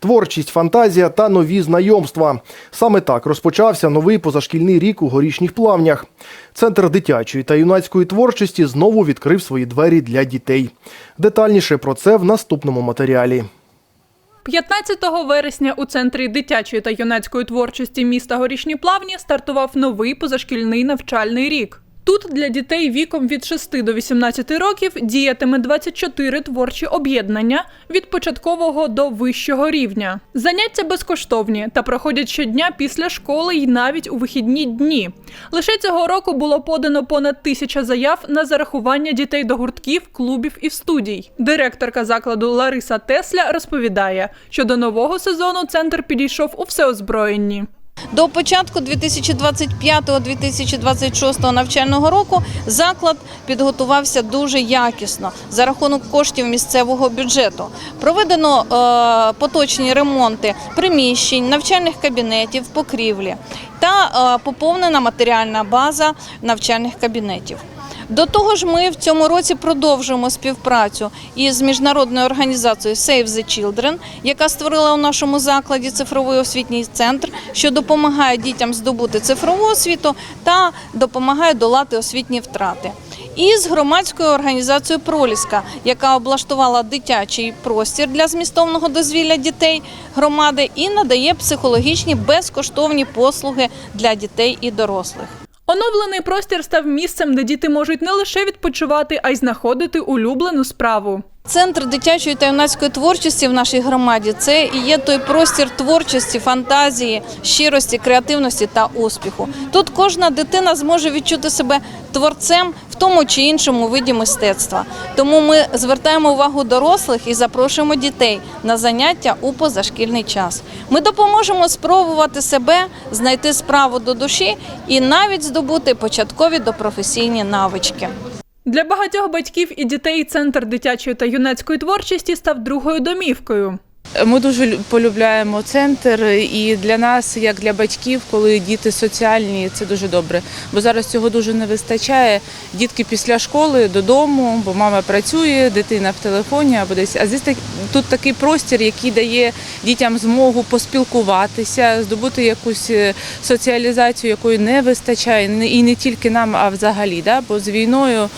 творчість, фантазія та нові знайомства. Саме так розпочався новий позашкільний рік у горішніх плавнях. Центр дитячої та юнацької творчості знову відкрив свої двері для дітей. Детальніше про це в наступному матеріалі. 15 вересня у центрі дитячої та юнацької творчості міста Горішні Плавні стартував новий позашкільний навчальний рік. Тут для дітей віком від 6 до 18 років діятиме 24 творчі об'єднання від початкового до вищого рівня. Заняття безкоштовні та проходять щодня після школи й навіть у вихідні дні. Лише цього року було подано понад тисяча заяв на зарахування дітей до гуртків, клубів і студій. Директорка закладу Лариса Тесля розповідає, що до нового сезону центр підійшов у всеозброєнні. До початку 2025-2026 навчального року заклад підготувався дуже якісно за рахунок коштів місцевого бюджету. Проведено е, поточні ремонти приміщень, навчальних кабінетів, покрівлі та е, поповнена матеріальна база навчальних кабінетів. До того ж, ми в цьому році продовжуємо співпрацю із міжнародною організацією Save the Children, яка створила у нашому закладі цифровий освітній центр, що допомагає дітям здобути цифрову освіту та допомагає долати освітні втрати. І з громадською організацією Проліска, яка облаштувала дитячий простір для змістовного дозвілля дітей громади і надає психологічні безкоштовні послуги для дітей і дорослих. Оновлений простір став місцем, де діти можуть не лише відпочивати, а й знаходити улюблену справу. Центр дитячої та юнацької творчості в нашій громаді це і є той простір творчості, фантазії, щирості, креативності та успіху. Тут кожна дитина зможе відчути себе творцем в тому чи іншому виді мистецтва. Тому ми звертаємо увагу дорослих і запрошуємо дітей на заняття у позашкільний час. Ми допоможемо спробувати себе, знайти справу до душі і навіть здобути початкові допрофесійні навички. Для багатьох батьків і дітей центр дитячої та юнацької творчості став другою домівкою. Ми дуже полюбляємо центр, і для нас, як для батьків, коли діти соціальні, це дуже добре. Бо зараз цього дуже не вистачає. Дітки після школи додому, бо мама працює, дитина в телефоні або десь. А здесь тут такий простір, який дає дітям змогу поспілкуватися, здобути якусь е, соціалізацію, якої не вистачає, і не тільки нам, а взагалі. Да? Бо з війною.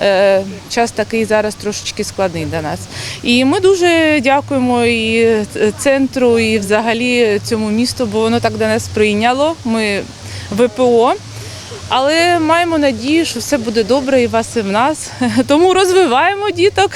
Е, Час такий зараз трошечки складний для нас. І ми дуже дякуємо і центру, і взагалі цьому місту, бо воно так до нас прийняло. Ми ВПО. Але маємо надію, що все буде добре і вас, і в нас. Тому розвиваємо діток,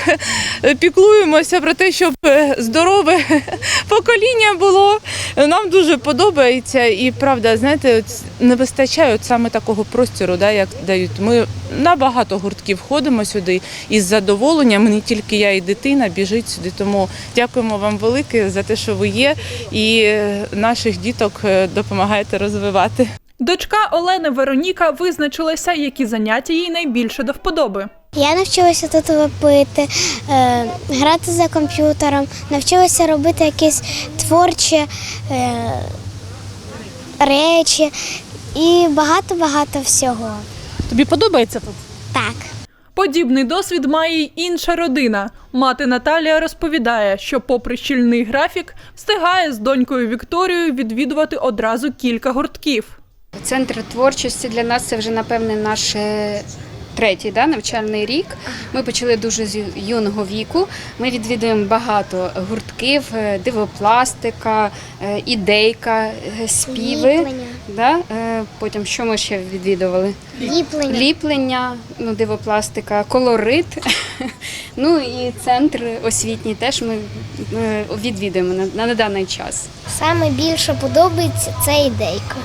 піклуємося про те, щоб здорове покоління було. Нам дуже подобається і правда, знаєте, не вистачає от саме такого простору, да, як дають. Ми на багато гуртків ходимо сюди із задоволенням. Не тільки я і дитина біжить сюди. Тому дякуємо вам велике за те, що ви є, і наших діток е, допомагаєте розвивати. Дочка Олени Вероніка визначилася, які заняття їй найбільше до вподоби. Я навчилася тут лепити, е, грати за комп'ютером, навчилася робити якісь творчі е, речі і багато-багато всього. Тобі подобається тут? Так. Подібний досвід має й інша родина. Мати Наталія розповідає, що, попри щільний графік, встигає з донькою Вікторією відвідувати одразу кілька гуртків. Центр творчості для нас це вже напевне наш е, третій да, навчальний рік. Ми почали дуже з юного віку. Ми відвідуємо багато гуртків, е, дивопластика, е, ідейка, співи. Ліплення. Да? Потім що ми ще відвідували? Ліплення. Ліплення, ну, дивопластика, колорит. ну і центр освітній теж ми відвідуємо на, на даний час. Саме більше подобається це ідейка.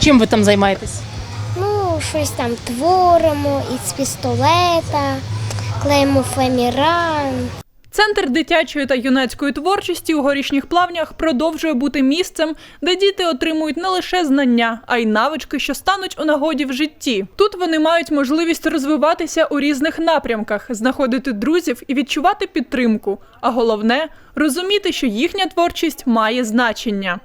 Чим ви там займаєтесь? Ну, щось там творимо із пістолета, клеїмо феміран. Центр дитячої та юнацької творчості у горішніх плавнях продовжує бути місцем, де діти отримують не лише знання, а й навички, що стануть у нагоді в житті. Тут вони мають можливість розвиватися у різних напрямках, знаходити друзів і відчувати підтримку. А головне розуміти, що їхня творчість має значення.